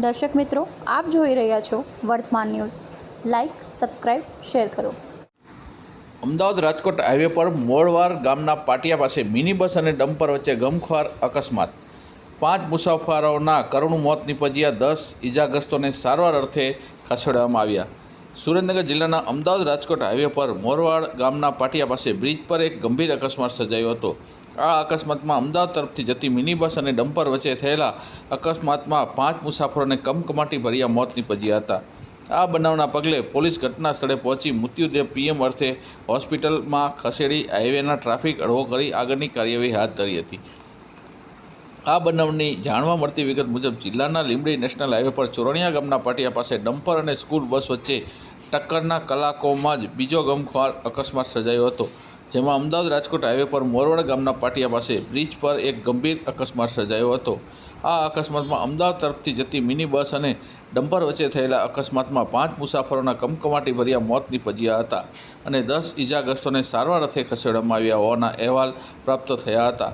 દર્શક મિત્રો, આપ જોઈ રહ્યા છો વર્તમાન ન્યૂઝ. લાઇક સબસ્ક્રાઇબ શેર કરો. અમદાવાદ રાજકોટ હાઈવે પર મોળવાર ગામના પાટિયા પાસે મિની બસ અને ડમ્પર વચ્ચે ગમખ્વાર અકસ્માત. પાંચ મુસાફરોના કરુણ મોત નીપજ્યા દસ ઇજાગ્રસ્તોને સારવાર અર્થે ખસેડવામાં આવ્યા. સુરેન્દ્રનગર જિલ્લાના અમદાવાદ રાજકોટ હાઈવે પર મોરવાડ ગામના પાટિયા પાસે બ્રિજ પર એક ગંભીર અકસ્માત સર્જાયો હતો. આ અકસ્માતમાં અમદાવાદ તરફથી જતી મિની બસ અને ડમ્પર વચ્ચે થયેલા અકસ્માતમાં પાંચ મુસાફરોને કમકમાટી ભર્યા મોત નીપજ્યા હતા. આ બનાવના પગલે પોલીસ ઘટના સ્થળે પહોંચી મૃત્યુદેહ પીએમ અર્થે હોસ્પિટલમાં ખસેડી હાઈવેના ટ્રાફિક અડવો કરી આગળની કાર્યવાહી હાથ ધરી હતી. આ બનાવની જાણવા મળતી વિગત મુજબ જિલ્લાના લીંબડી નેશનલ હાઈવે પર ચોરણિયા ગામના પાટિયા પાસે ડમ્પર અને સ્કૂલ બસ વચ્ચે ટક્કરના કલાકોમાં જ બીજો ગમખ્વાર અકસ્માત સર્જાયો હતો, જેમાં અમદાવાદ રાજકોટ હાઈવે પર મોરવાડ ગામના પાટિયા પાસે બ્રિજ પર એક ગંભીર અકસ્માત સર્જાયો હતો. આ અકસ્માતમાં અમદાવાદ તરફથી જતી મિની બસ અને ડમ્પર વચ્ચે થયેલા અકસ્માતમાં પાંચ મુસાફરોના કમકમાટી ભર્યા મોત નીપજ્યા હતા અને દસ ઇજાગ્રસ્તોને સારવાર અર્થે ખસેડવામાં આવ્યા હોવાના અહેવાલ પ્રાપ્ત થયા હતા.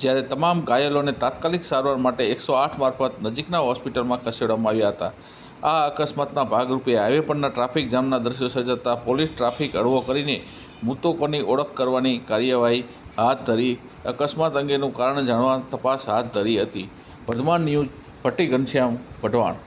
જ્યારે તમામ ઘાયલોને તાત્કાલિક સારવાર માટે એકસો આઠ મારફત નજીકના હોસ્પિટલમાં ખસેડવામાં આવ્યા હતા. આ અકસ્માતના ભાગરૂપે હાઈવે પરના ટ્રાફિક જામના દ્રશ્યો સર્જાતા પોલીસ ટ્રાફિક અડવો કરીને મૃતકોની ઓળખ કરવાની કાર્યવાહી હાથ ધરી અકસ્માત અંગેનું કારણ જાણવા તપાસ હાથ ધરી હતી. વર્ધમાન ન્યૂઝ ભટ્ટી ઘનશ્યામ વઢવાણ